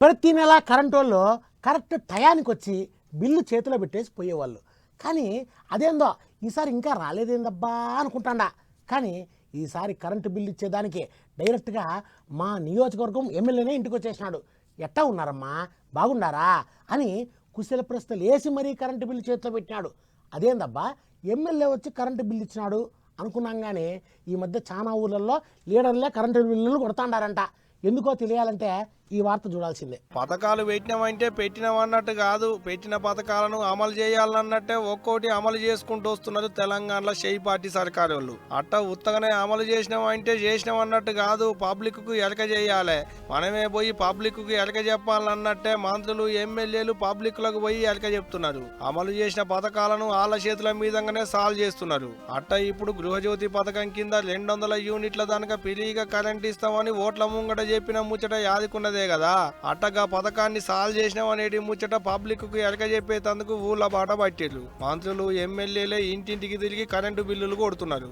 ప్రతి నెల కరెంట్ వాళ్ళు కరెక్ట్ టయానికి వచ్చి బిల్లు చేతిలో పెట్టేసి పోయేవాళ్ళు. కానీ అదేందో ఈసారి ఇంకా రాలేదేందబ్బా అనుకుంటాండా. కానీ ఈసారి కరెంటు బిల్లు ఇచ్చేదానికి డైరెక్ట్గా మా నియోజకవర్గం ఎమ్మెల్యేనే ఇంటికి వచ్చేసినాడు ఎట్టా ఉన్నారమ్మా? బాగున్నారా అని కుశల ప్రశ్నలు వేసి మరీ కరెంటు బిల్లు చేతిలో పెట్టినాడు. అదేందబ్బా? ఎమ్మెల్యే వచ్చి కరెంటు బిల్లు ఇచ్చినాడు అనుకున్నాం కానీ ఈ మధ్య చాలా ఊళ్ళల్లో లీడర్లే కరెంటు బిల్లులు కొడతాండారంట. ఎందుకో తెలియాలంటే ఈ వార్త చూడాల్సిందే. పథకాలు పెట్టినామంటే పెట్టినామన్నట్టు కాదు పెట్టిన పథకాలను అమలు చేయాలన్నట్టే ఒక్కోటి అమలు చేసుకుంటూ వస్తున్నారు తెలంగాణలో షెయి పార్టీ సర్కారు వాళ్ళు అట్ట ఉత్తగానే అమలు చేసినామంటే చేసినామన్నట్టు కాదు పబ్లిక్కు ఎలక చేయాలి. మనమే పోయి పబ్లిక్కు ఎలక చెప్పాలన్నట్టే మంత్రులు ఎమ్మెల్యేలు పబ్లిక్లకు పోయి ఎలక చెప్తున్నారు. అమలు చేసిన పథకాలను వాళ్ళ చేతుల మీదంగానే సాల్వ్ చేస్తున్నారు. అట్ట ఇప్పుడు గృహజ్యోతి పథకం కింద రెండు వందల యూనిట్ల దానిక పిలిగా కరెంట్ ఇస్తామని ఓట్ల ముంగట చెప్పిన ముచ్చట యాదికున్నదే. కదా. అట్టగా పథకాన్ని సాల్వ్ చేసినాం అనేటి ముచ్చట పబ్లిక్కు ఎరక చెప్పేందుకు ఊళ్ళ బాట పట్టిర్రు. మంత్రులు ఎమ్మెల్యేలే ఇంటింటికి తిరిగి కరెంటు బిల్లులు కొడుతున్నారు.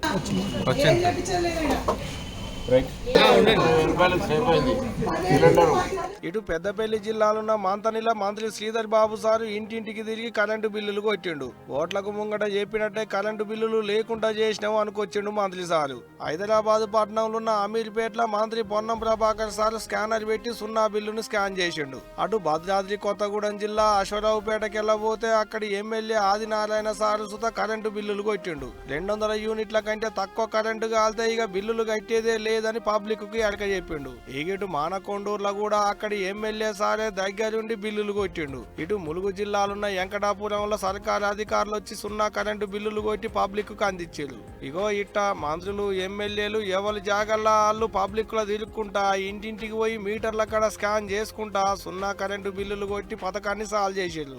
ఇటు పెద్దపల్లి జిల్లాలున్న మంతనిల మంత్రి శ్రీధర్ బాబు సారు ఇంటింటికి తిరిగి కరెంటు బిల్లులు కొట్టిండు. ఓట్లకు ముంగట చెప్పినట్టే కరెంటు బిల్లులు లేకుండా చేసినాం అనుకొచ్చిండు మంత్రి సారు. హైదరాబాద్ పట్టణంలో ఉన్న అమీర్పేటలో మంత్రి పొన్నం ప్రభాకర్ సారు స్కానర్ పెట్టి సున్నా బిల్లును స్కాన్ చేసిండు. అటు భద్రాద్రి కొత్తగూడెం జిల్లా అశ్వరావుపేటకి వెళ్ళబోతే అక్కడి ఎమ్మెల్యే ఆదినారాయణ సారు సుత కరెంటు బిల్లులు కొట్టిండు. రెండు వందల యూనిట్ల కంటే తక్కువ కరెంటు కాలితే ఇక బిల్లులు కట్టేదే లేదని పబ్లిక్కి అడక చెప్పిండు. ఇటు మానకొండూరులో కూడా అక్కడి ఎమ్మెల్యే సారే దగ్గరుండి బిల్లులు కొట్టిండు. ఇటు ములుగు జిల్లాలున్న వెంకటాపురంలో సర్కారు అధికారులు వచ్చి సున్నా కరెంటు బిల్లులు కొట్టి పబ్లిక్కు అందించారు ఇగో ఇట్ట మంత్రులు ఎమ్మెల్యేలు ఎవరి జాగల్లా వాళ్ళు పబ్లిక్లో తిరుక్కుంటా ఇంటింటికి పోయి మీటర్ల కాడ స్కాన్ చేసుకుంటా సున్నా కరెంటు బిల్లులు కొట్టి పథకాన్ని సాల్వ్ చేసేళ్ళు